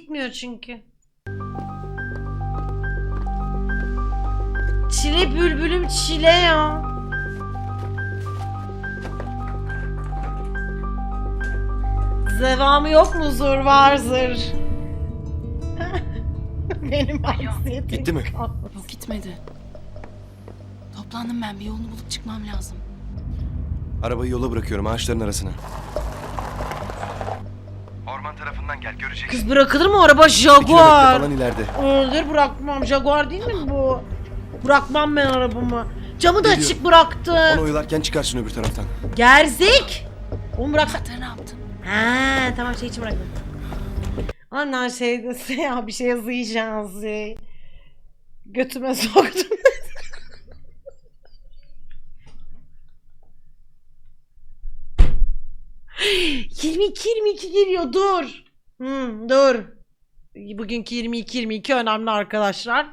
gitmiyor çünkü. Çile bülbülüm çile ya. Zevamı yok mu zur var zır. Benim anksiyetim Gitti mi? kalmadı. Yok gitmedi. Toplandım ben bir yolunu bulup çıkmam lazım. Arabayı yola bırakıyorum ağaçların arasına. Tarafından gel göreceksin. Kız bırakılır mı araba? Jaguar. falan ileride. Öldür bırakmam. Jaguar değil mi bu? Bırakmam ben arabamı. Camı da Geliyorum. açık bıraktı. Onu oyalarken çıkarsın öbür taraftan. Gerzik. Onu bıraksa... Anahtarı ne yaptın? Ha tamam şey için bıraktım. Anlar şey dese ya bir şey yazıyacağız. Şey. Götüme soktum. Yirmi iki yirmi iki geliyor dur. Hmm, dur. Bugünkü 22 22 önemli arkadaşlar.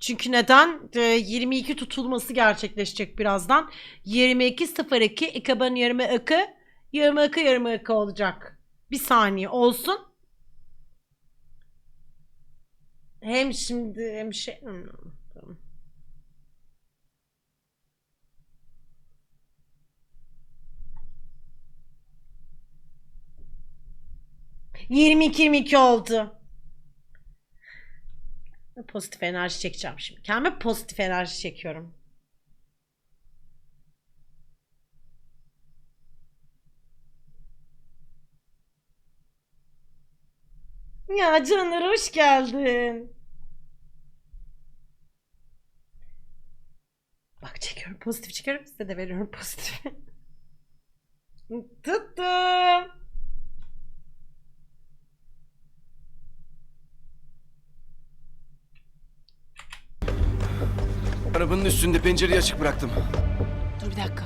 Çünkü neden? Ee, 22 tutulması gerçekleşecek birazdan. 22.02 2022 22 22 olacak. Bir saniye olsun. Hem şimdi hem şey... Hmm, tamam. Yirmi iki yirmi iki oldu. Pozitif enerji çekeceğim şimdi. Kendime pozitif enerji çekiyorum. Ya Caner hoş geldin. Bak çekiyorum pozitif çekiyorum size de veriyorum pozitif. Tuttum. Arabanın üstünde pencereyi açık bıraktım. Dur bir dakika.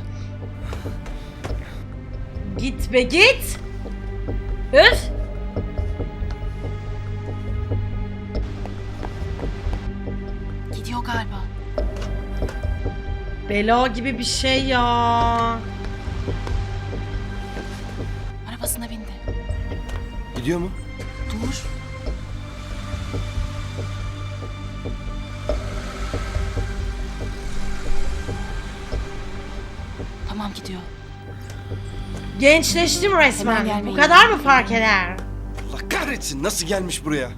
Git be git. Üf. Gidiyor galiba. Bela gibi bir şey ya. Arabasına bindi. Gidiyor mu? Gidiyor. Gençleştim resmen. Bu gelmeyin. kadar mı fark eder? Allah kahretsin nasıl gelmiş buraya?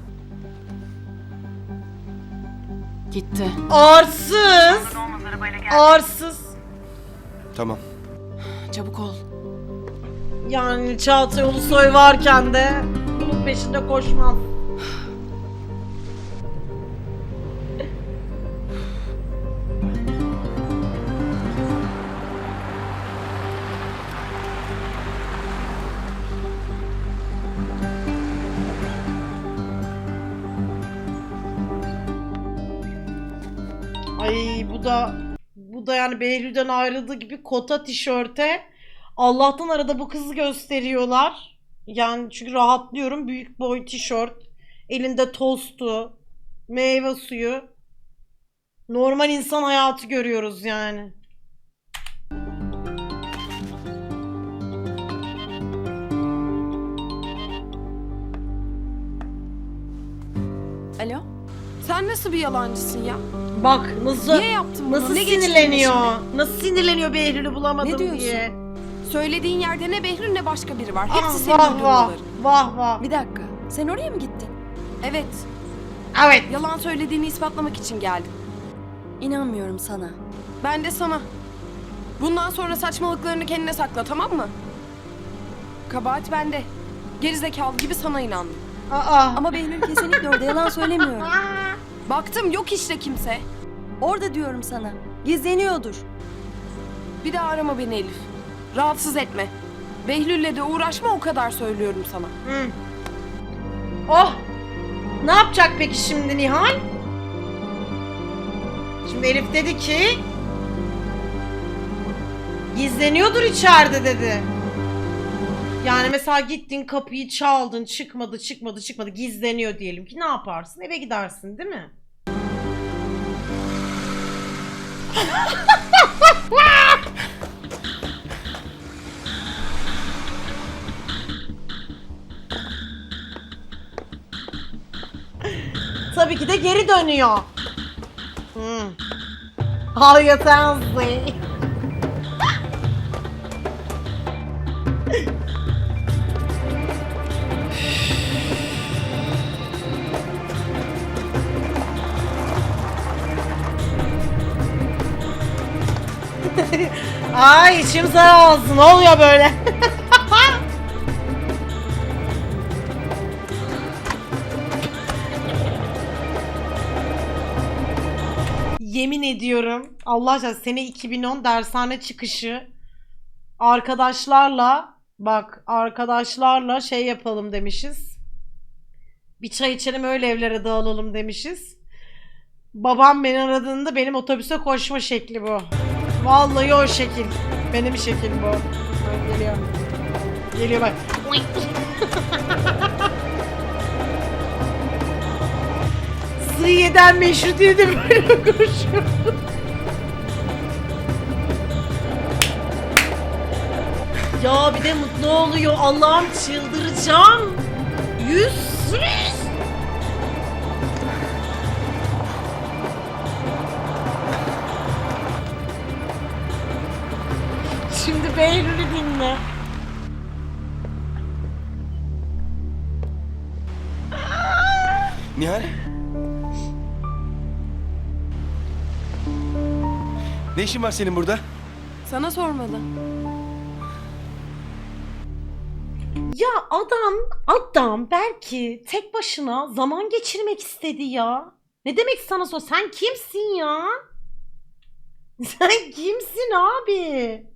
Gitti. Arsız. Arsız. Tamam. Çabuk ol. Yani Çağatay Ulusoy varken de bunun peşinde koşmaz. Bu da bu da yani Behlül'den ayrıldığı gibi kota tişörte Allah'tan arada bu kızı gösteriyorlar. Yani çünkü rahatlıyorum. Büyük boy tişört, elinde tostu, meyve suyu. Normal insan hayatı görüyoruz yani. Alo? Sen nasıl bir yalancısın ya? Bak nasıl Niye yaptın bunu? nasıl Ne sinirleniyor? Nasıl sinirleniyor Behlül'ü bulamadım Ne diyorsun? diye. Söylediğin yerde ne Behlül ne başka biri var. Hepsi Ah, senin vah vah. uydurmaların. Vah vah. Bir dakika. Sen oraya mı gittin? Evet. Evet. Yalan söylediğini ispatlamak için geldim. İnanmıyorum sana. Ben de sana. Bundan sonra saçmalıklarını kendine sakla tamam mı? Kabahat bende. Gerizekalı gibi sana inandım. Aa. Ama Behlül kesinlikle orada yalan söylemiyorum. Baktım yok işte kimse. Orada diyorum sana. Gizleniyordur. Bir daha arama beni Elif. Rahatsız etme. Behlül'le de uğraşma o kadar söylüyorum sana. Hı. Oh! Ne yapacak peki şimdi Nihal? Şimdi Elif dedi ki gizleniyordur içeride dedi. Yani mesela gittin kapıyı çaldın çıkmadı çıkmadı çıkmadı gizleniyor diyelim ki ne yaparsın eve gidersin değil mi? Tabii ki de geri dönüyor. Hmm. Harikasın. Ay içim sağ olsun. Ne oluyor böyle? Yemin ediyorum Allah aşkına sene 2010 dershane çıkışı arkadaşlarla bak arkadaşlarla şey yapalım demişiz. Bir çay içelim öyle evlere dağılalım demişiz. Babam beni aradığında benim otobüse koşma şekli bu. Vallahi o şekil. Benim şekil bu. Bak, Geliyor. Geliyor bak. Sığıyeden meşhur diye de böyle koşuyor. ya bir de mutlu oluyor. Allah'ım çıldıracağım. Yüz. yüz. Behlül'ü dinle. Nihal? Ne işin var senin burada? Sana sormalı. Ya adam, adam belki tek başına zaman geçirmek istedi ya. Ne demek sana sor? Sen kimsin ya? Sen kimsin abi?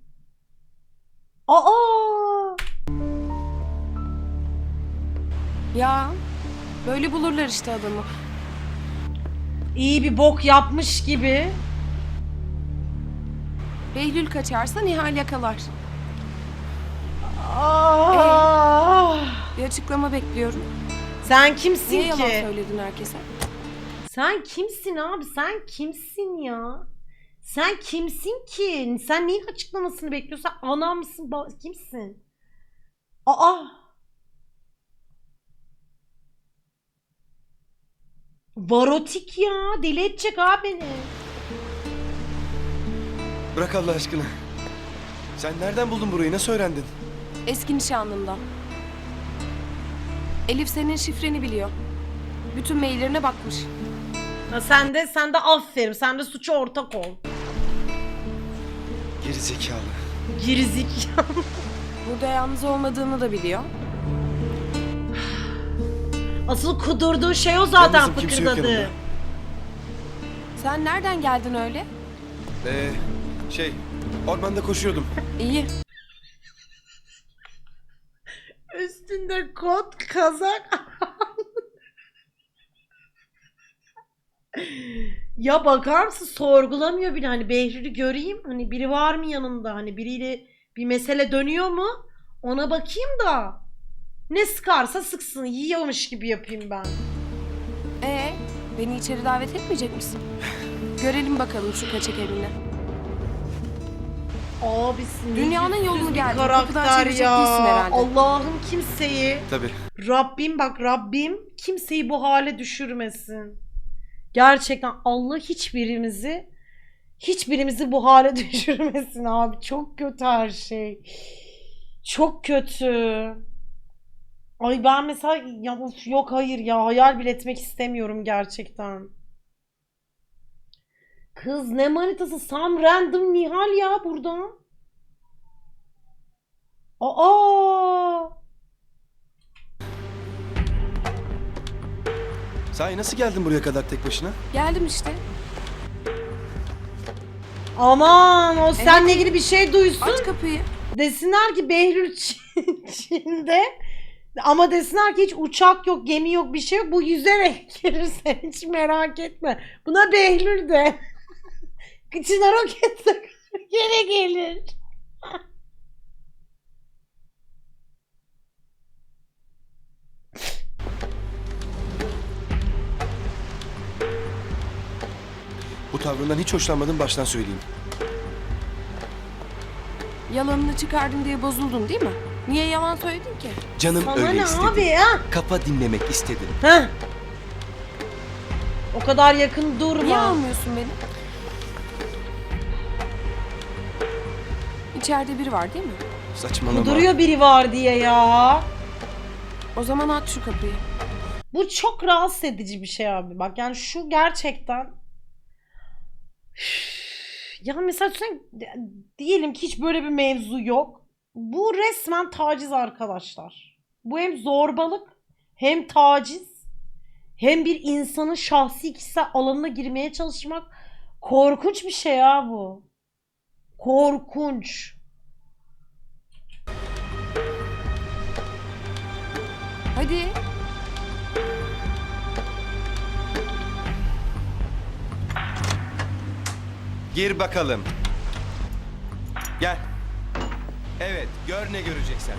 Aa! Ya böyle bulurlar işte adamı. İyi bir bok yapmış gibi. Behlül kaçarsa Nihal yakalar. Aa! Bir açıklama bekliyorum. Sen kimsin Niye yalan ki? söyledin herkese? Sen kimsin abi? Sen kimsin ya? Sen kimsin ki? Sen neyin açıklamasını bekliyorsun? Ana mısın? Ba- kimsin? Aa! Varotik ya. Deli edecek abi beni. Bırak Allah aşkına. Sen nereden buldun burayı? Nasıl öğrendin? Eski nişanlımdan. Elif senin şifreni biliyor. Bütün maillerine bakmış. Ha, sen de sen de aferin. Sen de suça ortak ol. Geri zekalı. Girizik. Burada yalnız olmadığını da biliyor. Asıl kudurduğu şey o zaten Yalnızım, kimse yok fıkırdadı. yanımda. Sen nereden geldin öyle? Ee, şey, ormanda koşuyordum. İyi. Üstünde kot, kazak. Ya bakar mısın sorgulamıyor bile hani Behlül'ü göreyim hani biri var mı yanında hani biriyle bir mesele dönüyor mu ona bakayım da ne sıkarsa sıksın yiyormuş gibi yapayım ben. Ee, beni içeri davet etmeyecek misin? Görelim bakalım şu kaçak evini. Abisi ne Dünyanın yolunu geldi. Kapıdan karakter çevirecek ya. herhalde. Allah'ım kimseyi Tabii. Rabbim bak Rabbim kimseyi bu hale düşürmesin. Gerçekten Allah hiçbirimizi hiçbirimizi bu hale düşürmesin abi. Çok kötü her şey. Çok kötü. Ay ben mesela ya of, yok hayır ya hayal bile etmek istemiyorum gerçekten. Kız ne manitası Sam random Nihal ya burada. Aa! Sahi nasıl geldin buraya kadar tek başına? Geldim işte. Aman o seninle ilgili bir şey duysun. Aç kapıyı. Desinler ki Behlül Çin- Çin'de ama desinler ki hiç uçak yok, gemi yok, bir şey yok. Bu yüzerek gelirse hiç merak etme. Buna Behlül de. Kıçına roket takar, gene gelir. Tavrından hiç hoşlanmadım baştan söyleyeyim. Yalanını çıkardın diye bozuldun değil mi? Niye yalan söyledin ki? Canım Sana öyle ne istedi. abi ya? Kafa dinlemek istedim. Heh. O kadar yakın durma. Niye almıyorsun beni? İçeride biri var değil mi? Saçmalama. Duruyor biri var diye ya. O zaman aç şu kapıyı. Bu çok rahatsız edici bir şey abi. Bak yani şu gerçekten ya mesela sen diyelim ki hiç böyle bir mevzu yok. Bu resmen taciz arkadaşlar. Bu hem zorbalık hem taciz hem bir insanın şahsi kişisel alanına girmeye çalışmak korkunç bir şey ya bu. Korkunç. Gir bakalım. Gel. Evet, gör ne göreceksen.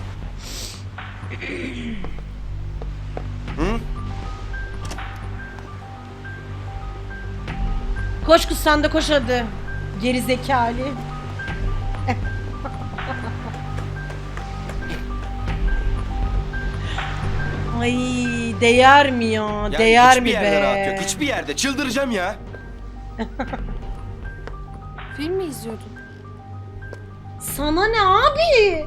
Hı? Koş kız sen de koş hadi. Geri zekalı. Ay değer mi ya? Yani değer hiçbir mi yerde be? rahat yok. Hiçbir yerde. Çıldıracağım ya. Film mi izliyordun? Sana ne abi?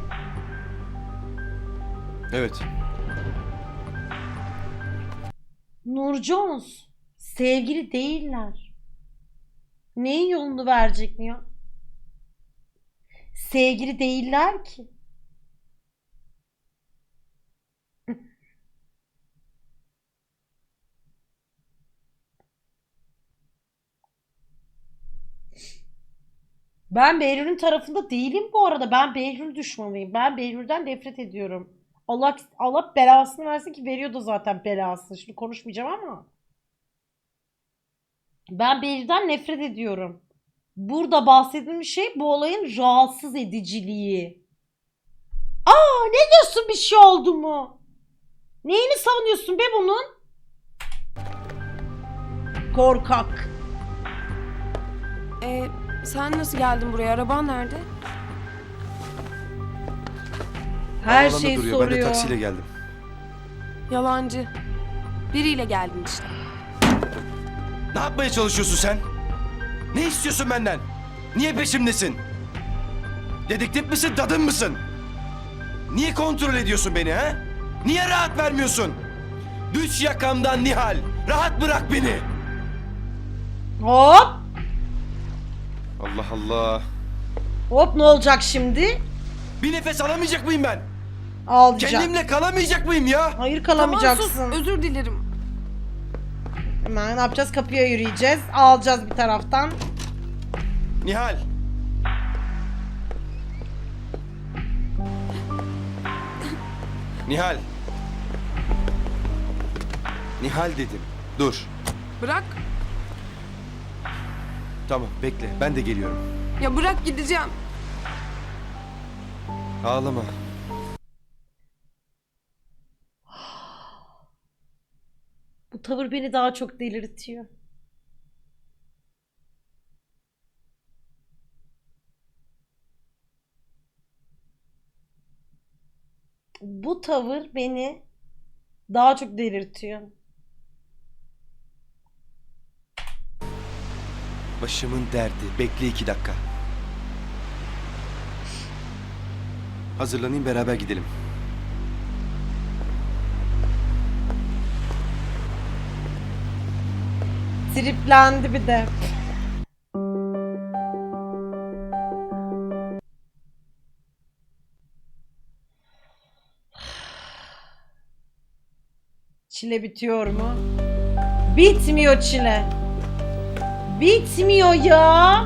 Evet. Nur Jones. Sevgili değiller. Neyin yolunu verecek mi ya? Sevgili değiller ki. Ben Behlül'ün tarafında değilim bu arada. Ben Behlül düşmanıyım. Ben Behlül'den nefret ediyorum. Allah Allah belasını versin ki veriyor da zaten belasını. Şimdi konuşmayacağım ama. Ben Behlül'den nefret ediyorum. Burada bahsedilmiş şey bu olayın rahatsız ediciliği. Aa ne diyorsun bir şey oldu mu? Neyini savunuyorsun be bunun? Korkak. Ee, sen nasıl geldin buraya? Araban nerede? Her Havaalanında şeyi duruyor. soruyor. Ben de taksiyle geldim. Yalancı. Biriyle geldin işte. Ne yapmaya çalışıyorsun sen? Ne istiyorsun benden? Niye peşimdesin? Dedektif misin, dadın mısın? Niye kontrol ediyorsun beni ha? Niye rahat vermiyorsun? Düş yakamdan Nihal. Rahat bırak beni. Hop. Allah Allah. Hop ne olacak şimdi? Bir nefes alamayacak mıyım ben? Alacağım. Kendimle kalamayacak mıyım ya? Hayır Tamam kalamayacaksın. sus. Özür dilerim. Hemen ne yapacağız? Kapıya yürüyeceğiz. Alacağız bir taraftan. Nihal. Nihal. Nihal dedim. Dur. Bırak. Tamam bekle. Ben de geliyorum. Ya bırak gideceğim. Ağlama. Bu tavır beni daha çok delirtiyor. Bu tavır beni daha çok delirtiyor. Başımın derdi. Bekle iki dakika. Hazırlanayım beraber gidelim. Triplendi bir de. Çile bitiyor mu? Bitmiyor çile. Bitmiyor ya.